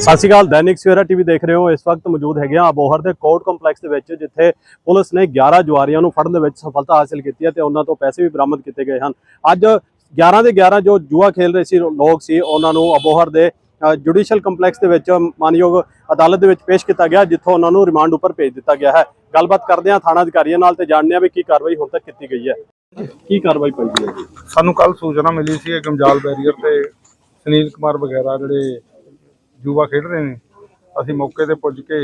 ਸਤਿ ਸ਼੍ਰੀ ਅਕਾਲ, ਦੈਨਿਕ ਸਵੇਰਾ ਟੀਵੀ ਦੇਖ ਰਹੇ ਹੋ। ਇਸ ਵਕਤ ਮੌਜੂਦ ਹੈਗੇ ਆ ਅਬੋਹਰ ਦੇ ਕੋਰਟ ਕੰਪਲੈਕਸ ਦੇ ਵਿੱਚ, ਜਿੱਥੇ ਪੁਲਿਸ ਨੇ 11 ਜੁਆਰੀਆਂ ਨੂੰ ਫੜਨ ਦੇ ਵਿੱਚ ਸਫਲਤਾ ਹਾਸਲ ਕੀਤੀ ਹੈ ਤੇ ਉਹਨਾਂ ਤੋਂ ਪੈਸੇ ਵੀ ਬਰਾਮਦ ਕੀਤੇ ਗਏ ਹਨ। ਅੱਜ 11 ਦੇ 11 ਜੋ ਜੂਆ ਖੇਲ ਰਹੇ ਸੀ, ਲੋਕ ਸੀ, ਉਹਨਾਂ ਨੂੰ ਅਬੋਹਰ ਦੇ ਜੁਡੀਸ਼ੀਅਲ ਕੰਪਲੈਕਸ ਦੇ ਵਿੱਚ ਮਾਨਯੋਗ ਅਦਾਲਤ ਦੇ ਵਿੱਚ ਪੇਸ਼ ਕੀਤਾ ਗਿਆ, ਜਿੱਥੋਂ ਉਹਨਾਂ ਨੂੰ ਰਿਮਾਂਡ ਉੱਪਰ ਭੇਜ ਦਿੱਤਾ ਗਿਆ ਹੈ। ਗੱਲਬਾਤ ਕਰਦੇ ਹਾਂ ਥਾਣਾ ਅਧਿਕਾਰੀਆਂ ਨਾਲ ਤੇ ਜਾਣਦੇ ਹਾਂ ਵੀ ਕੀ ਕਾਰਵਾਈ ਹੁਣ ਤੱਕ ਕੀਤੀ ਗਈ ਹੈ। ਕੀ ਕਾਰਵਾਈ ਪਈ ਹੈ ਸਾਨੂੰ ਕੱਲ ਸੂਚਨਾ ਮਿਲੀ ਸੀ ਕਿ ਗਮਜਾਲ ਬੈਰੀਅਰ ਤੇ ਸੁਨੀਲ ਕੁਮਾਰ ਵਗੈਰਾ ਜਿਹੜੇ ਜੂਆ ਖੇਡ ਰਹੇ ਨੇ। ਅਸੀਂ ਮੌਕੇ ਤੇ ਪੁੱਜ ਕੇ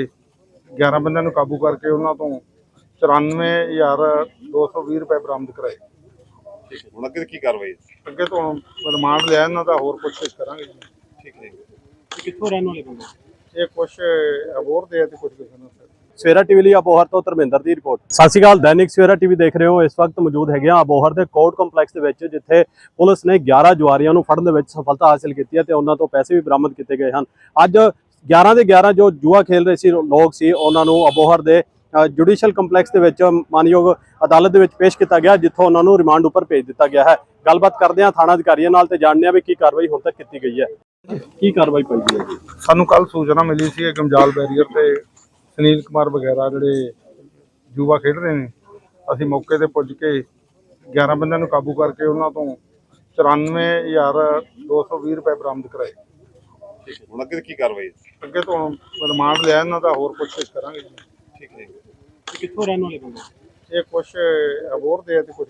11 ਬੰਦਿਆਂ ਨੂੰ ਕਾਬੂ ਕਰਕੇ ਉਹਨਾਂ ਤੋਂ 94220 ਰੁਪਏ ਬਰਾਮਦ ਕਰਾਏ। ਠੀਕ ਹੈ। ਹੁਣ ਅੱਗੇ ਕੀ ਕਾਰਵਾਈ ਹੈ? ਅੱਗੇ ਤੋਂ ਰਿਮਾਂਡ ਲਿਆ ਇਹਨਾਂ ਦਾ ਹੋਰ ਪੁੱਛਗਿੱਛ ਕਰਾਂਗੇ ਠੀਕ ਹੈ। ਕਿੱਥੋਂ ਰਹਿਣ ਵਾਲੇ ਬੰਦੇ? ਇਹ ਕੁਛ ਅਬੋਰ ਦੇ ਆ ਤੇ ਕੁਝ ਕਿਸੇ ਨੂੰ। ਸਵੇਰਾ ਟੀਵੀ ਲਈ ਅਬੋਹਰ ਤੋਂ ਧਰਮਿੰਦਰ ਦੀ ਰਿਪੋਰਟ। ਸਤਿ ਸ਼੍ਰੀ ਅਕਾਲ, ਦੈਨਿਕ ਸਵੇਰਾ ਟੀਵੀ ਦੇਖ ਰਹੇ ਹੋ। ਇਸ ਵਕਤ ਮੌਜੂਦ ਹੈਗੇ ਆ ਅਬੋਹਰ ਦੇ ਕੋਰਟ ਕੰਪਲੈਕਸ ਦੇ ਵਿੱਚ, ਜਿੱਥੇ ਪੁਲਿਸ ਨੇ 11 ਜੁਆਰੀਆਂ ਨੂੰ ਫੜਨ ਦੇ ਵਿੱਚ ਸਫਲਤਾ ਹਾਸਲ ਕੀਤੀ ਹੈ ਤੇ ਉਹਨਾਂ ਤੋਂ ਪੈਸੇ ਵੀ ਬਰਾਮਦ ਕੀਤੇ ਗਏ ਹਨ। ਅੱਜ 11 ਦੇ 11 ਜੋ ਜੂਆ ਖੇਲ ਰਹੇ ਸੀ, ਲੋਕ ਸੀ, ਉਹਨਾਂ ਨੂੰ ਅਬੋਹਰ ਦੇ ਜੁਡੀਸ਼ੀਅਲ ਕੰਪਲੈਕਸ ਦੇ ਵਿੱਚ ਮਾਨਯੋਗ ਅਦਾਲਤ ਦੇ ਵਿੱਚ ਪੇਸ਼ ਕੀਤਾ ਗਿਆ, ਜਿੱਥੋਂ ਉਹਨਾਂ ਨੂੰ ਰਿਮਾਂਡ ਉੱਪਰ ਭੇਜ ਦਿੱਤਾ ਗਿਆ ਹੈ। ਗੱਲਬਾਤ ਕਰਦੇ ਹਾਂ ਥਾਣਾ ਅਧਿਕਾਰੀਆਂ ਨਾਲ ਤੇ ਜਾਣਦੇ ਹਾਂ ਵੀ ਕੀ ਕਾਰਵਾਈ ਹੁਣ ਤੱਕ ਕੀਤੀ ਗਈ ਹੈ। ਕੀ ਕਾਰਵਾਈ ਪਈ ਹੈ ਸਾਨੂੰ ਕੱਲ ਸੂਚਨਾ ਮਿਲੀ ਸੀ ਕਿ ਗਮਜਾਲ ਬੈਰੀਅਰ ਤੇ ਸੁਨੀਲ ਕੁਮਾਰ ਵਗੈਰਾ ਜਿਹੜੇ ਜੂਆ ਖੇਡ ਰਹੇ ਨੇ ਅਸੀਂ ਮੌਕੇ ਤੇ ਪੁੱਜ ਕੇ 11 ਬੰਦਿਆਂ ਨੂੰ ਕਾਬੂ ਕਰਕੇ ਉਹਨਾਂ ਤੋਂ 94220 ਰੁਪਏ ਬਰਾਮਦ ਕਰਾਏ। ਠੀਕ ਹੈ ਹੁਣ ਅੱਗੇ ਕੀ ਕਾਰਵਾਈ ਹੈ? ਅੱਗੇ ਤੋਂ ਰਿਮਾਂਡ ਲਿਆ ਇਹਨਾਂ ਦਾ ਹੋਰ ਪੁੱਛਗਿੱਛ ਕਰਾਂਗੇ। ਠੀਕ ਹੈ। ਕਿੱਥੋਂ ਰਹਿਣ ਵਾਲੇ ਬੰਦੇ? ਇਹ ਕੁਛ ਅਬੋਰ ਦੇ ਆ ਤੇ ਕੁਝ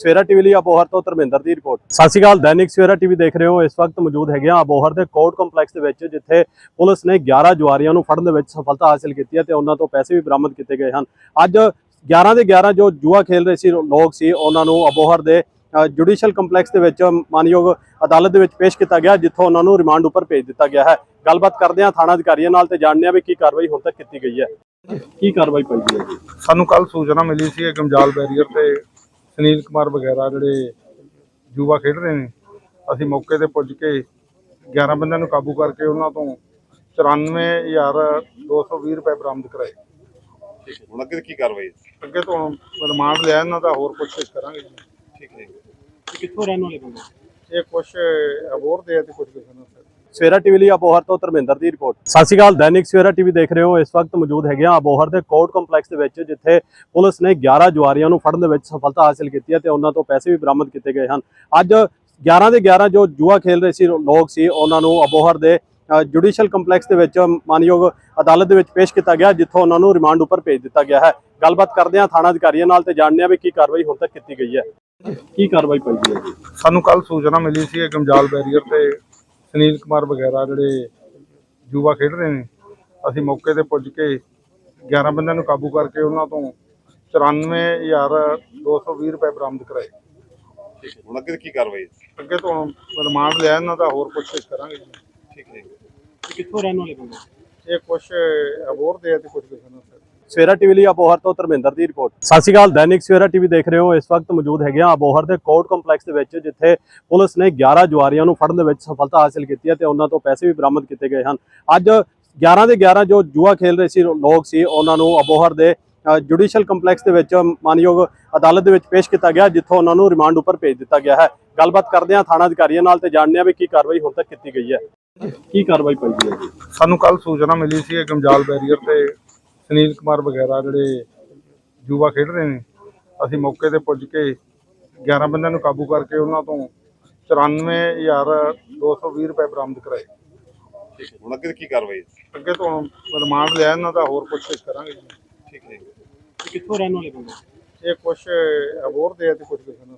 ਸਵੇਰਾ ਟੀਵੀ ਲਈ ਅਬੋਹਰ ਤੋਂ ਧਰਮਿੰਦਰ ਦੀ ਰਿਪੋਰਟ। ਸਤਿ ਸ਼੍ਰੀ ਅਕਾਲ, ਦੈਨਿਕ ਸਵੇਰਾ ਟੀਵੀ ਦੇਖ ਰਹੇ ਹੋ। ਇਸ ਵਕਤ ਮੌਜੂਦ ਹੈਗੇ ਆ ਅਬੋਹਰ ਦੇ ਕੋਰਟ ਕੰਪਲੈਕਸ ਦੇ ਵਿੱਚ, ਜਿੱਥੇ ਪੁਲਿਸ ਨੇ 11 ਜੁਆਰੀਆਂ ਨੂੰ ਫੜਨ ਦੇ ਵਿੱਚ ਸਫਲਤਾ ਹਾਸਲ ਕੀਤੀ ਹੈ ਤੇ ਉਹਨਾਂ ਤੋਂ ਪੈਸੇ ਵੀ ਬਰਾਮਦ ਕੀਤੇ ਗਏ ਹਨ। ਅੱਜ 11 ਦੇ 11 ਜੋ ਜੂਆ ਖੇਲ ਰਹੇ ਸੀ ਲੋਕ ਸੀ, ਉਹਨਾਂ ਨੂੰ ਅਬੋਹਰ ਦੇ ਜੁਡੀਸ਼ੀਅਲ ਕੰਪਲੈਕਸ ਦੇ ਵਿੱਚ ਮਾਨਯੋਗ ਅਦਾਲਤ ਦੇ ਵਿੱਚ ਪੇਸ਼ ਕੀਤਾ ਗਿਆ, ਜਿੱਥੋਂ ਉਹਨਾਂ ਨੂੰ ਰਿਮਾਂਡ ਉੱਪਰ ਭੇਜ ਦਿੱਤਾ ਗਿਆ ਹੈ। ਗੱਲਬਾਤ ਕਰਦੇ ਹਾਂ ਥਾਣਾ ਅਧਿਕਾਰੀਆਂ ਨਾਲ ਤੇ ਜਾਣਦੇ ਹਾਂ ਵੀ ਕੀ ਕਾਰਵਾਈ ਹੁਣ ਤੱਕ ਕੀਤੀ ਗਈ ਹੈ। ਕੀ ਕਾਰਵਾਈ ਪਈ ਹੈ ਸਾਨੂੰ ਕੱਲ ਸੂਚਨਾ ਮਿਲੀ ਸੀ ਕਿ ਗਮਜਾਲ ਬੈਰੀਅਰ ਤੇ ਸੁਨੀਲ ਕੁਮਾਰ ਵਗੈਰਾ ਜਿਹੜੇ ਜੂਆ ਖੇਡ ਰਹੇ ਨੇ ਅਸੀਂ ਮੌਕੇ ਤੇ ਪੁੱਜ ਕੇ 11 ਬੰਦਿਆਂ ਨੂੰ ਕਾਬੂ ਕਰਕੇ ਉਹਨਾਂ ਤੋਂ 94220 ਰੁਪਏ ਬਰਾਮਦ ਕਰਾਏ। ਠੀਕ ਹੈ ਹੁਣ ਅੱਗੇ ਕੀ ਕਾਰਵਾਈ ਹੈ? ਅੱਗੇ ਤੋਂ ਰਿਮਾਂਡ ਲਿਆ ਇਹਨਾਂ ਦਾ ਹੋਰ ਪੁੱਛਗਿੱਛ ਕਰਾਂਗੇ ਠੀਕ ਹੈ ਕਿੱਥੋਂ ਰਹਿਣ ਵਾਲੇ ਬੰਦੇ? ਇਹ ਕੁਛ ਅਬੋਰ ਦੇ ਆ ਤੇ ਕੁਝ ਕਿਸੇ ਨੂੰ। ਸਵੇਰਾ ਟੀਵੀ ਲਈ ਅਬੋਹਰ ਤੋਂ ਧਰਮਿੰਦਰ ਦੀ ਰਿਪੋਰਟ। ਸਤਿ ਸ਼੍ਰੀ ਅਕਾਲ, ਦੈਨਿਕ ਸਵੇਰਾ ਟੀਵੀ ਦੇਖ ਰਹੇ ਹੋ। ਇਸ ਵਕਤ ਮੌਜੂਦ ਹੈਗੇ ਆ ਅਬੋਹਰ ਦੇ ਕੋਰਟ ਕੰਪਲੈਕਸ ਦੇ ਵਿੱਚ, ਜਿੱਥੇ ਪੁਲਿਸ ਨੇ 11 ਜੁਆਰੀਆਂ ਨੂੰ ਫੜਨ ਦੇ ਵਿੱਚ ਸਫਲਤਾ ਹਾਸਲ ਕੀਤੀ ਹੈ ਤੇ ਉਹਨਾਂ ਤੋਂ ਪੈਸੇ ਵੀ ਬਰਾਮਦ ਕੀਤੇ ਗਏ ਹਨ। ਅੱਜ 11 ਦੇ 11 ਜੋ ਜੂਆ ਖੇਲ ਰਹੇ ਸੀ, ਲੋਕ ਸੀ, ਉਹਨਾਂ ਨੂੰ ਅਬੋਹਰ ਦੇ ਜੁਡੀਸ਼ੀਅਲ ਕੰਪਲੈਕਸ ਦੇ ਵਿੱਚ ਮਾਨਯੋਗ ਅਦਾਲਤ ਦੇ ਵਿੱਚ ਪੇਸ਼ ਕੀਤਾ ਗਿਆ, ਜਿੱਥੋਂ ਉਹਨਾਂ ਨੂੰ ਰਿਮਾਂਡ ਉੱਪਰ ਭੇਜ ਦਿੱਤਾ ਗਿਆ ਹੈ। ਗੱਲਬਾਤ ਕਰਦੇ ਹਾਂ ਥਾਣਾ ਅਧਿਕਾਰੀਆਂ ਨਾਲ ਤੇ ਜਾਣਦੇ ਹਾਂ ਵੀ ਕੀ ਕਾਰਵਾਈ ਹੁਣ ਤੱਕ ਕੀਤੀ ਗਈ ਹੈ। ਕੀ ਕਾਰਵਾਈ ਪਈ ਹੈ? ਸਾਨੂੰ ਕੱਲ ਸੂਚਨਾ ਮਿਲੀ ਸੀ ਕਿ ਗਮਜਾਲ ਬੈਰੀਅਰ ਤੇ ਸੁਨੀਲ ਕੁਮਾਰ ਵਗੈਰਾ ਜਿਹੜੇ ਜੂਆ ਖੇਡ ਰਹੇ ਨੇ ਅਸੀਂ ਮੌਕੇ ਤੇ ਪੁੱਜ ਕੇ 11 ਬੰਦਿਆਂ ਨੂੰ ਕਾਬੂ ਕਰਕੇ ਉਹਨਾਂ ਤੋਂ 94220 ਰੁਪਏ ਬਰਾਮਦ ਕਰਾਏ। ਠੀਕ ਹੈ ਹੁਣ ਅੱਗੇ ਕੀ ਕਾਰਵਾਈ ਹੈ? ਅੱਗੇ ਤੋਂ ਰਿਮਾਂਡ ਲਿਆ ਇਹਨਾਂ ਦਾ ਹੋਰ ਪੁੱਛਗਿੱਛ ਕਰਾਂਗੇ ਠੀਕ ਹੈ ਕਿੱਥੋਂ ਰਹਿਣ ਵਾਲੇ ਬੰਦੇ? ਇਹ ਕੁਛ ਅਬੋਰ ਦੇ ਆ ਤੇ ਕੁਝ ਕਿਸੇ ਨੂੰ ਸਵੇਰਾ ਟੀਵੀ ਲਈ ਅਬੋਹਰ ਤੋਂ ਧਰਮਿੰਦਰ ਦੀ ਰਿਪੋਰਟ। ਸਤਿ ਸ਼੍ਰੀ ਅਕਾਲ, ਦੈਨਿਕ ਸਵੇਰਾ ਟੀਵੀ ਦੇਖ ਰਹੇ ਹੋ। ਇਸ ਵਕਤ ਮੌਜੂਦ ਹੈਗੇ ਆ ਅਬੋਹਰ ਦੇ ਕੋਰਟ ਕੰਪਲੈਕਸ ਦੇ ਵਿੱਚ, ਜਿੱਥੇ ਪੁਲਿਸ ਨੇ 11 ਜੁਆਰੀਆਂ ਨੂੰ ਫੜਨ ਦੇ ਵਿੱਚ ਸਫਲਤਾ ਹਾਸਲ ਕੀਤੀ ਹੈ ਤੇ ਉਹਨਾਂ ਤੋਂ ਪੈਸੇ ਵੀ ਬਰਾਮਦ ਕੀਤੇ ਗਏ ਹਨ। ਅੱਜ 11 ਦੇ 11 ਜੋ ਜੂਆ ਖੇਲ ਰਹੇ ਸੀ, ਲੋਕ ਸੀ, ਉਹਨਾਂ ਨੂੰ ਅਬੋਹਰ ਦੇ ਜੁਡੀਸ਼ੀਅਲ ਕੰਪਲੈਕਸ ਦੇ ਵਿੱਚ ਮਾਨਯੋਗ ਅਦਾਲਤ ਦੇ ਵਿੱਚ ਪੇਸ਼ ਕੀਤਾ ਗਿਆ, ਜਿੱਥੋਂ ਉਹਨਾਂ ਨੂੰ ਰਿਮਾਂਡ ਉੱਪਰ ਭੇਜ ਦਿੱਤਾ ਗਿਆ ਹੈ। ਗੱਲਬਾਤ ਕਰਦੇ ਹਾਂ ਥਾਣਾ ਅਧਿਕਾਰੀਆਂ ਨਾਲ ਤੇ ਜਾਣਦੇ ਹਾਂ ਵੀ ਕੀ ਕਾਰਵਾਈ ਹੁਣ ਤੱਕ ਕੀਤੀ ਗਈ ਹੈ। ਕੀ ਕਾਰਵਾਈ ਪਈ ਹੈ ਸਾਨੂੰ ਕੱਲ ਸੂਚਨਾ ਮਿਲੀ ਸੀ ਕਿ ਗਮਜਾਲ ਬੈਰੀਅਰ ਤੇ ਸੁਨੀਲ ਕੁਮਾਰ ਵਗੈਰਾ ਜਿਹੜੇ ਜੂਆ ਖੇਡ ਰਹੇ ਨੇ ਅਸੀਂ ਮੌਕੇ ਤੇ ਪੁੱਜ ਕੇ 11 ਬੰਦਿਆਂ ਨੂੰ ਕਾਬੂ ਕਰਕੇ ਉਹਨਾਂ ਤੋਂ 94220 ਰੁਪਏ ਬਰਾਮਦ ਕਰਾਏ। ਠੀਕ ਹੈ ਹੁਣ ਅੱਗੇ ਕੀ ਕਾਰਵਾਈ ਹੈ? ਅੱਗੇ ਤੋਂ ਰਿਮਾਂਡ ਲਿਆ ਇਹਨਾਂ ਦਾ ਹੋਰ ਪੁੱਛਗਿੱਛ ਕਰਾਂਗੇ ਠੀਕ ਹੈ ਕਿੱਥੋਂ ਰਹਿਣ ਵਾਲੇ ਬੰਦੇ? ਇਹ ਕੁਛ ਅਬੋਰ ਦੇ ਆ ਤੇ ਕੁਝ ਕਿਸੇ ਨੂੰ।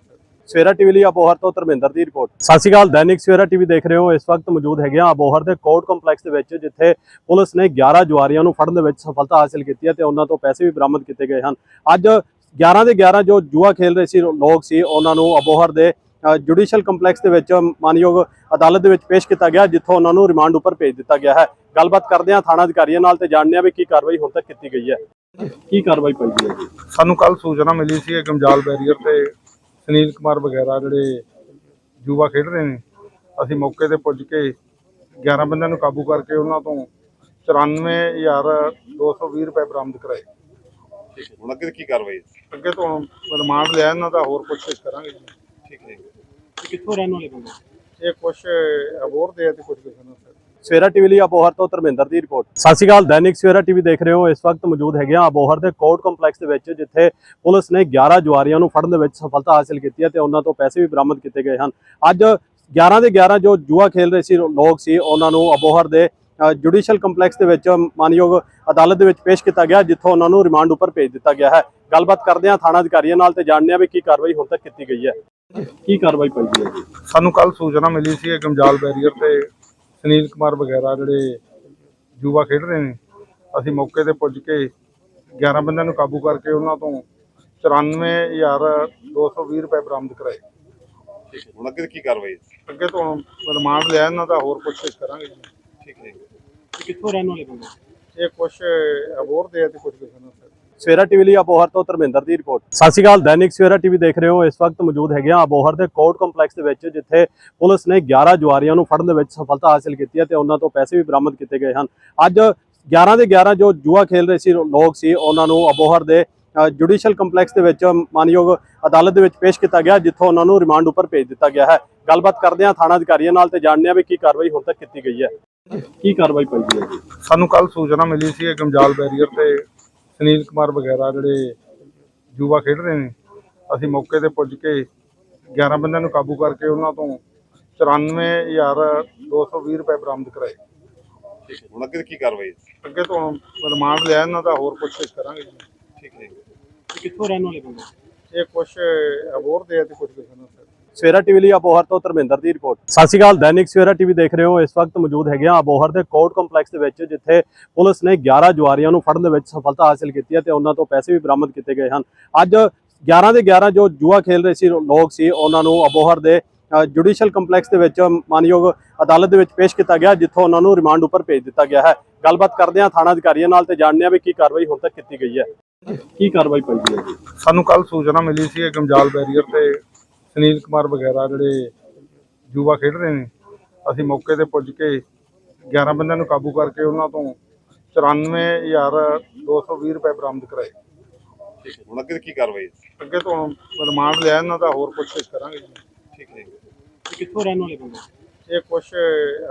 ਸਵੇਰਾ ਟੀਵੀ ਲਈ ਅਬੋਹਰ ਤੋਂ ਧਰਮਿੰਦਰ ਦੀ ਰਿਪੋਰਟ। ਸਤਿ ਸ਼੍ਰੀ ਅਕਾਲ, ਦੈਨਿਕ ਸਵੇਰਾ ਟੀਵੀ ਦੇਖ ਰਹੇ ਹੋ। ਇਸ ਵਕਤ ਮੌਜੂਦ ਹੈਗੇ ਆ ਅਬੋਹਰ ਦੇ ਕੋਰਟ ਕੰਪਲੈਕਸ ਦੇ ਵਿੱਚ, ਜਿੱਥੇ ਪੁਲਿਸ ਨੇ 11 ਜੁਆਰੀਆਂ ਨੂੰ ਫੜਨ ਦੇ ਵਿੱਚ ਸਫਲਤਾ ਹਾਸਲ ਕੀਤੀ ਹੈ ਤੇ ਉਹਨਾਂ ਤੋਂ ਪੈਸੇ ਵੀ ਬਰਾਮਦ ਕੀਤੇ ਗਏ ਹਨ। ਅੱਜ 11 ਦੇ 11 ਜੋ ਜੂਆ ਖੇਲ ਰਹੇ ਸੀ, ਲੋਕ ਸੀ, ਉਹਨਾਂ ਨੂੰ ਅਬੋਹਰ ਦੇ ਜੁਡੀਸ਼ੀਅਲ ਕੰਪਲੈਕਸ ਦੇ ਵਿੱਚ ਮਾਨਯੋਗ ਅਦਾਲਤ ਦੇ ਵਿੱਚ ਪੇਸ਼ ਕੀਤਾ ਗਿਆ, ਜਿੱਥੋਂ ਉਹਨਾਂ ਨੂੰ ਰਿਮਾਂਡ ਉੱਪਰ ਭੇਜ ਦਿੱਤਾ ਗਿਆ ਹੈ। ਗੱਲਬਾਤ ਕਰਦੇ ਹਾਂ ਥਾਣਾ ਅਧਿਕਾਰੀਆਂ ਨਾਲ ਤੇ ਜਾਣਦੇ ਹਾਂ ਵੀ ਕੀ ਕਾਰਵਾਈ ਹੁਣ ਤੱਕ ਕੀਤੀ ਗਈ ਹੈ। ਕੀ ਕਾਰਵਾਈ ਪਈ ਹੈ? ਸਾਨੂੰ ਕੱਲ ਸੂਚਨਾ ਮਿਲੀ ਸੀ ਕਿ ਗਮਜਾਲ ਬੈਰੀਅਰ ਤੇ ਸੁਨੀਲ ਕੁਮਾਰ ਵਗੈਰਾ ਜਿਹੜੇ ਜੂਆ ਖੇਡ ਰਹੇ ਨੇ ਅਸੀਂ ਮੌਕੇ ਤੇ ਪੁੱਜ ਕੇ 11 ਬੰਦਿਆਂ ਨੂੰ ਕਾਬੂ ਕਰਕੇ ਉਹਨਾਂ ਤੋਂ 94220 ਰੁਪਏ ਬਰਾਮਦ ਕਰਾਏ। ਠੀਕ ਹੈ ਹੁਣ ਅੱਗੇ ਕੀ ਕਾਰਵਾਈ ਹੈ? ਅੱਗੇ ਤੋਂ ਰਿਮਾਂਡ ਲਿਆ ਇਹਨਾਂ ਦਾ ਹੋਰ ਪੁੱਛਗਿੱਛ ਕਰਾਂਗੇ ਠੀਕ ਹੈ ਕਿੱਥੋਂ ਰਹਿਣ ਵਾਲੇ ਬੰਦੇ? ਇਹ ਕੁਛ ਅਬੋਰ ਦੇ ਆ ਤੇ ਕੁਝ ਕਿਸੇ ਨੂੰ। ਸਵੇਰਾ ਟੀਵੀ ਲਈ ਅਬੋਹਰ ਤੋਂ ਧਰਮਿੰਦਰ ਦੀ ਰਿਪੋਰਟ। ਸਤਿ ਸ਼੍ਰੀ ਅਕਾਲ, ਦੈਨਿਕ ਸਵੇਰਾ ਟੀਵੀ ਦੇਖ ਰਹੇ ਹੋ। ਇਸ ਵਕਤ ਮੌਜੂਦ ਹੈਗੇ ਆ ਅਬੋਹਰ ਦੇ ਕੋਰਟ ਕੰਪਲੈਕਸ ਦੇ ਵਿੱਚ, ਜਿੱਥੇ ਪੁਲਿਸ ਨੇ 11 ਜੁਆਰੀਆਂ ਨੂੰ ਫੜਨ ਦੇ ਵਿੱਚ ਸਫਲਤਾ ਹਾਸਲ ਕੀਤੀ ਹੈ ਤੇ ਉਹਨਾਂ ਤੋਂ ਪੈਸੇ ਵੀ ਬਰਾਮਦ ਕੀਤੇ ਗਏ ਹਨ। ਅੱਜ 11 ਦੇ 11 ਜੋ ਜੂਆ ਖੇਲ ਰਹੇ ਸੀ, ਲੋਕ ਸੀ, ਉਹਨਾਂ ਨੂੰ ਅਬੋਹਰ ਦੇ ਜੁਡੀਸ਼ੀਅਲ ਕੰਪਲੈਕਸ ਦੇ ਵਿੱਚ ਮਾਨਯੋਗ ਅਦਾਲਤ ਦੇ ਵਿੱਚ ਪੇਸ਼ ਕੀਤਾ ਗਿਆ, ਜਿੱਥੋਂ ਉਹਨਾਂ ਨੂੰ ਰਿਮਾਂਡ ਉੱਪਰ ਭੇਜ ਦਿੱਤਾ ਗਿਆ ਹੈ। ਗੱਲਬਾਤ ਕਰਦੇ ਹਾਂ ਥਾਣਾ ਅਧਿਕਾਰੀਆਂ ਨਾਲ ਤੇ ਜਾਣਦੇ ਹਾਂ ਵੀ ਕੀ ਕਾਰਵਾਈ ਹੁਣ ਤੱਕ ਕੀਤੀ ਗਈ ਹੈ। ਕੀ ਕਾਰਵਾਈ ਪਈ ਹੈ ਸਾਨੂੰ ਕੱਲ ਸੂਚਨਾ ਮਿਲੀ ਸੀ ਕਿ ਗਮਜਾਲ ਬੈਰੀਅਰ ਤੇ ਸੁਨੀਲ ਕੁਮਾਰ ਵਗੈਰਾ ਜਿਹੜੇ ਜੂਆ ਖੇਡ ਰਹੇ ਨੇ ਅਸੀਂ ਮੌਕੇ ਤੇ ਪੁੱਜ ਕੇ 11 ਬੰਦਿਆਂ ਨੂੰ ਕਾਬੂ ਕਰਕੇ ਉਹਨਾਂ ਤੋਂ 94220 ਰੁਪਏ ਬਰਾਮਦ ਕਰਾਏ। ਹੁਣ ਅੱਗੇ ਕੀ ਕਾਰਵਾਈ ਹੈ? ਅੱਗੇ ਤੋਂ ਰਿਮਾਂਡ ਲਿਆ ਇਹਨਾਂ ਦਾ ਹੋਰ ਪੁੱਛਗਿੱਛ ਕਰਾਂਗੇ। ਠੀਕ ਹੈ। ਕਿੱਥੋਂ ਰਹਿਣ ਵਾਲੇ ਬੰਦੇ? ਇਹ ਕੁਛ ਅਬੋਰ ਦੇ ਆ ਤੇ ਕੁਝ ਕਿਸੇ ਨੂੰ ਸਵੇਰਾ ਟੀਵੀ ਲਈ ਅਬੋਹਰ ਤੋਂ ਧਰਮਿੰਦਰ ਦੀ ਰਿਪੋਰਟ। ਸਤਿ ਸ਼੍ਰੀ ਅਕਾਲ, ਦੈਨਿਕ ਸਵੇਰਾ ਟੀਵੀ ਦੇਖ ਰਹੇ ਹੋ। ਇਸ ਵਕਤ ਮੌਜੂਦ ਹੈਗੇ ਆ ਅਬੋਹਰ ਦੇ ਕੋਰਟ ਕੰਪਲੈਕਸ ਦੇ ਵਿੱਚ, ਜਿੱਥੇ ਪੁਲਿਸ ਨੇ 11 ਜੁਆਰੀਆਂ ਨੂੰ ਫੜਨ ਦੇ ਵਿੱਚ ਸਫਲਤਾ ਹਾਸਲ ਕੀਤੀ ਹੈ ਤੇ ਉਹਨਾਂ ਤੋਂ ਪੈਸੇ ਵੀ ਬਰਾਮਦ ਕੀਤੇ ਗਏ ਹਨ। ਅੱਜ 11 ਦੇ 11 ਜੋ ਜੂਆ ਖੇਲ ਰਹੇ ਸੀ, ਲੋਕ ਸੀ, ਉਹਨਾਂ ਨੂੰ ਅਬੋਹਰ ਦੇ ਜੁਡੀਸ਼ੀਅਲ ਕੰਪਲੈਕਸ ਦੇ ਵਿੱਚ ਮਾਨਯੋਗ ਅਦਾਲਤ ਦੇ ਵਿੱਚ ਪੇਸ਼ ਕੀਤਾ ਗਿਆ, ਜਿੱਥੋਂ ਉਹਨਾਂ ਨੂੰ ਰਿਮਾਂਡ ਉੱਪਰ ਭੇਜ ਦਿੱਤਾ ਗਿਆ ਹੈ। ਗੱਲਬਾਤ ਕਰਦੇ ਹਾਂ ਥਾਣਾ ਅਧਿਕਾਰੀਆਂ ਨਾਲ ਤੇ ਜਾਣਦੇ ਹਾਂ ਵੀ ਕੀ ਕਾਰਵਾਈ ਹੁਣ ਤੱਕ ਕੀਤੀ ਗਈ ਹੈ। ਕੀ ਕਾਰਵਾਈ ਪਈ ਹੈ ਸਾਨੂੰ ਕੱਲ ਸੂਚਨਾ ਮਿਲੀ ਸੀ ਕਿ ਗਮਜਾਲ ਬੈਰੀਅਰ ਤੇ ਸੁਨੀਲ ਕੁਮਾਰ ਵਗੈਰਾ ਜਿਹੜੇ ਜੂਆ ਖੇਡ ਰਹੇ ਨੇ ਅਸੀਂ ਮੌਕੇ ਤੇ ਪੁੱਜ ਕੇ 11 ਬੰਦਿਆਂ ਨੂੰ ਕਾਬੂ ਕਰਕੇ ਉਹਨਾਂ ਤੋਂ 94220 ਰੁਪਏ ਬਰਾਮਦ ਕਰਾਏ। ਠੀਕ ਹੈ ਹੁਣ ਅੱਗੇ ਕੀ ਕਾਰਵਾਈ ਹੈ? ਅੱਗੇ ਤੋਂ ਰਿਮਾਂਡ ਲਿਆ ਇਹਨਾਂ ਦਾ ਹੋਰ ਪੁੱਛਗਿੱਛ ਕਰਾਂਗੇ। ਠੀਕ ਹੈ। ਕਿੱਥੋਂ ਰਹਿਣ ਵਾਲੇ ਬੰਦੇ? ਇਹ ਕੁਛ ਅਬੋਰ ਦੇ ਆ ਤੇ ਕੁਝ ਕਿਸੇ ਨੂੰ ਸਵੇਰਾ ਟੀਵੀ ਲਈ ਅਬੋਹਰ ਤੋਂ ਧਰਮਿੰਦਰ ਦੀ ਰਿਪੋਰਟ। ਸਤਿ ਸ਼੍ਰੀ ਅਕਾਲ, ਦੈਨਿਕ ਸਵੇਰਾ ਟੀਵੀ ਦੇਖ ਰਹੇ ਹੋ। ਇਸ ਵਕਤ ਮੌਜੂਦ ਹੈਗੇ ਆ ਅਬੋਹਰ ਦੇ ਕੋਰਟ ਕੰਪਲੈਕਸ ਦੇ ਵਿੱਚ, ਜਿੱਥੇ ਪੁਲਿਸ ਨੇ 11 ਜੁਆਰੀਆਂ ਨੂੰ ਫੜਨ ਦੇ ਵਿੱਚ ਸਫਲਤਾ ਹਾਸਲ ਕੀਤੀ ਹੈ ਤੇ ਉਹਨਾਂ ਤੋਂ ਪੈਸੇ ਵੀ ਬਰਾਮਦ ਕੀਤੇ ਗਏ ਹਨ। ਅੱਜ 11 ਦੇ 11 ਜੋ ਜੂਆ ਖੇਲ ਰਹੇ ਸੀ, ਲੋਕ ਸੀ, ਉਹਨਾਂ ਨੂੰ ਅਬੋਹਰ ਦੇ ਜੁਡੀਸ਼ੀਅਲ ਕੰਪਲੈਕਸ ਦੇ ਵਿੱਚ ਮਾਨਯੋਗ ਅਦਾਲਤ ਦੇ ਵਿੱਚ ਪੇਸ਼ ਕੀਤਾ ਗਿਆ, ਜਿੱਥੋਂ ਉਹਨਾਂ ਨੂੰ ਰਿਮਾਂਡ ਉੱਪਰ ਭੇਜ ਦਿੱਤਾ ਗਿਆ ਹੈ। ਗੱਲਬਾਤ ਕਰਦੇ ਹਾਂ ਥਾਣਾ ਅਧਿਕਾਰੀਆਂ ਨਾਲ ਤੇ ਜਾਣਦੇ ਹਾਂ ਵੀ ਕੀ ਕਾਰਵਾਈ ਹੁਣ ਤੱਕ ਕੀਤੀ ਗਈ ਹੈ। ਕੀ ਕਾਰਵਾਈ ਪਈ ਹੈ? ਸਾਨੂੰ ਕੱਲ ਸੂਚਨਾ ਮਿਲੀ ਸੀ ਕਿ ਗਮਜਾਲ ਬੈਰੀਅਰ ਤੇ ਸੁਨੀਲ ਕੁਮਾਰ ਵਗੈਰਾ ਜਿਹੜੇ ਜੂਆ ਖੇਡ ਰਹੇ ਨੇ ਅਸੀਂ ਮੌਕੇ ਤੇ ਪੁੱਜ ਕੇ 11 ਬੰਦਿਆਂ ਨੂੰ ਕਾਬੂ ਕਰਕੇ ਉਹਨਾਂ ਤੋਂ 94220 ਰੁਪਏ ਬਰਾਮਦ ਕਰਾਏ। ਠੀਕ ਹੈ ਹੁਣ ਅੱਗੇ ਕੀ ਕਾਰਵਾਈ ਹੈ? ਅੱਗੇ ਤੋਂ ਰਿਮਾਂਡ ਲਿਆ ਇਹਨਾਂ ਦਾ ਹੋਰ ਪੁੱਛਗਿੱਛ ਕਰਾਂਗੇ ਠੀਕ ਹੈ। ਕਿੱਥੋਂ ਰਹਿਣ ਵਾਲੇ ਬੰਦੇ? ਇਹ ਕੁਛ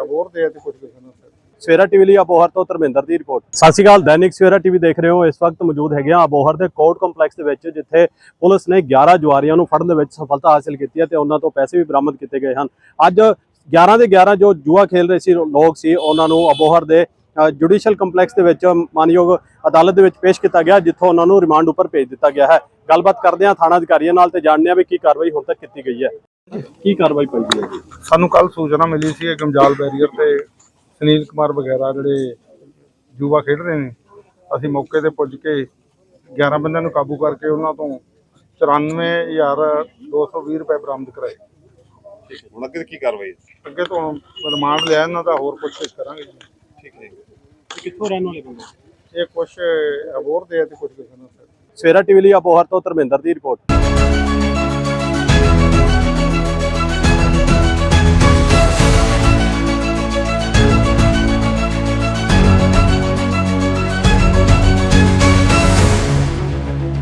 ਅਬੋਰ ਦੇ ਆ ਤੇ ਕੁਝ ਕਿਸੇ ਨੂੰ ਸਵੇਰਾ ਟੀਵੀ ਲਈ ਅਬੋਹਰ ਤੋਂ ਧਰਮਿੰਦਰ ਦੀ ਰਿਪੋਰਟ। ਸਤਿ ਸ਼੍ਰੀ ਅਕਾਲ, ਦੈਨਿਕ ਸਵੇਰਾ ਟੀਵੀ ਦੇਖ ਰਹੇ ਹੋ। ਇਸ ਵਕਤ ਮੌਜੂਦ ਹੈਗੇ ਆ ਅਬੋਹਰ ਦੇ ਕੋਰਟ ਕੰਪਲੈਕਸ ਦੇ ਵਿੱਚ, ਜਿੱਥੇ ਪੁਲਿਸ ਨੇ 11 ਜੁਆਰੀਆਂ ਨੂੰ ਫੜਨ ਦੇ ਵਿੱਚ ਸਫਲਤਾ ਹਾਸਲ ਕੀਤੀ ਹੈ ਤੇ ਉਹਨਾਂ ਤੋਂ ਪੈਸੇ ਵੀ ਬਰਾਮਦ ਕੀਤੇ ਗਏ ਹਨ। ਅੱਜ 11 ਦੇ 11 ਜੋ ਜੂਆ ਖੇਲ ਰਹੇ ਸੀ, ਲੋਕ ਸੀ, ਉਹਨਾਂ ਨੂੰ ਅਬੋਹਰ ਦੇ ਜੁਡੀਸ਼ੀਅਲ ਕੰਪਲੈਕਸ ਦੇ ਵਿੱਚ ਮਾਨਯੋਗ ਅਦਾਲਤ ਦੇ ਵਿੱਚ ਪੇਸ਼ ਕੀਤਾ ਗਿਆ, ਜਿੱਥੋਂ ਉਹਨਾਂ ਨੂੰ ਰਿਮਾਂਡ ਉੱਪਰ ਭੇਜ ਦਿੱਤਾ ਗਿਆ ਹੈ। ਗੱਲਬਾਤ ਕਰਦੇ ਹਾਂ ਥਾਣਾ ਅਧਿਕਾਰੀਆਂ ਨਾਲ ਤੇ ਜਾਣਦੇ ਹਾਂ ਵੀ ਕੀ ਕਾਰਵਾਈ ਹੁਣ ਤੱਕ ਕੀਤੀ ਗਈ ਹੈ। ਕੀ ਕਾਰਵਾਈ ਪਈ ਹੈ ਸਾਨੂੰ ਕੱਲ ਸੂਚਨਾ ਮਿਲੀ ਸੀ ਕਿ ਗਮਜਾਲ ਬੈਰੀਅਰ ਤੇ ਸੁਨੀਲ ਕੁਮਾਰ ਵਗੈਰਾ ਜਿਹੜੇ ਜੂਆ ਖੇਡ ਰਹੇ ਨੇ ਅਸੀਂ ਮੌਕੇ ਤੇ ਪੁੱਜ ਕੇ 11 ਬੰਦਿਆਂ ਨੂੰ ਕਾਬੂ ਕਰਕੇ ਉਹਨਾਂ ਤੋਂ 94220 ਰੁਪਏ ਬਰਾਮਦ ਕਰਾਏ। ਠੀਕ ਹੈ ਹੁਣ ਅੱਗੇ ਕੀ ਕਾਰਵਾਈ ਹੈ? ਅੱਗੇ ਤੋਂ ਰਿਮਾਂਡ ਲਿਆ ਇਹਨਾਂ ਦਾ ਹੋਰ ਪੁੱਛਗਿੱਛ ਕਰਾਂਗੇ ਠੀਕ ਹੈ। ਕਿੱਥੋਂ ਰਹਿਣ ਵਾਲੇ ਬੰਦੇ? ਇਹ ਕੁਛ ਅਬੋਰ ਦੇ ਆ ਤੇ ਕੁਝ ਕਿਸੇ ਨੂੰ ਸਵੇਰਾ ਟੀਵੀ ਲਈ ਅਬੋਹਰ ਤੋਂ ਧਰਮਿੰਦਰ ਦੀ ਰਿਪੋਰਟ।